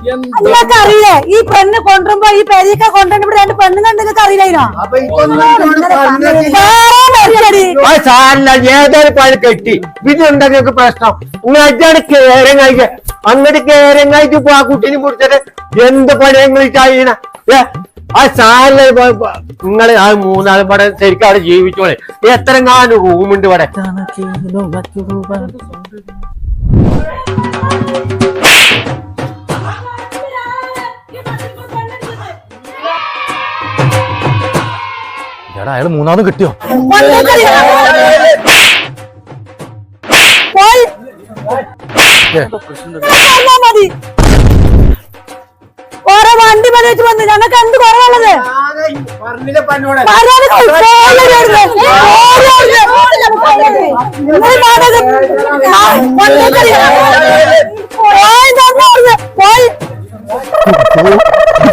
നിങ്ങൾക്ക് അറിയില്ലേ ഈ പെണ്ണ് കൊണ്ടുവരുമ്പോ ഈ പെരീക്ക കൊണ്ടുവരുമ്പോ ഇവിടെ രണ്ട് പെണ്ണ് കണ്ട് നിങ്ങൾക്ക് സാറില്ല ഏതൊരു പഴ കെട്ടി? പിന്നെ നിങ്ങൾക്ക് പ്രശ്നം? നിങ്ങൾ അജാണ് കേരം കഴിക്ക അങ്ങോട്ട് കേരം കഴിച്ച് ആ കുട്ടീനെ പിടിച്ചിട്ട് എന്ത് പണി നിങ്ങൾ ചെയ്യണ ഏ? ആ സാറിന് നിങ്ങൾ ആ മൂന്നാൾ ഇവിടെ ശരിക്കും അവിടെ ജീവിച്ചോളെ. എത്ര കാലം റൂമുണ്ട് ഇവിടെ. എടാ അയാൾ മൂന്നാമത് കിട്ടിയോ? മതി. ഓരോ വണ്ടി പണിയിട്ട് വന്ന് ഞങ്ങൾക്ക് എന്ത് കുറവുള്ളത് പോയി.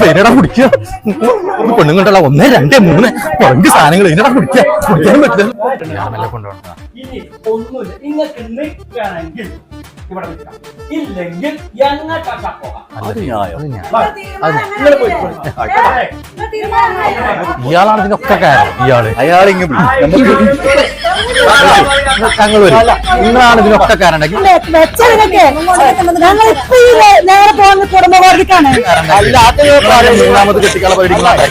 ഇതിനടാ കുടിക്കുക? പെണ്ണുങ്ങളുണ്ടല്ല ഒന്നേ രണ്ടേ മൂന്ന് കുറഞ്ഞ സാധനങ്ങൾ ഇതിനടാ കുടിക്കുക. കുടിക്കാനും പറ്റില്ല. ഇല്ലെങ്കിൽ ഇയാളാണ് ഇതിനൊക്കെ കാരണം. ഇയാൾ അയാളിങ്ങ് ഞങ്ങൾ വരും നിങ്ങളാണ് ഇതിനൊക്കെ കാരണം നേരെ പോകുന്ന കുടുംബ കോടതിക്കാണ്. മൂന്നാമത് കെട്ടിക്കാളെ പരിപാടികളാണ്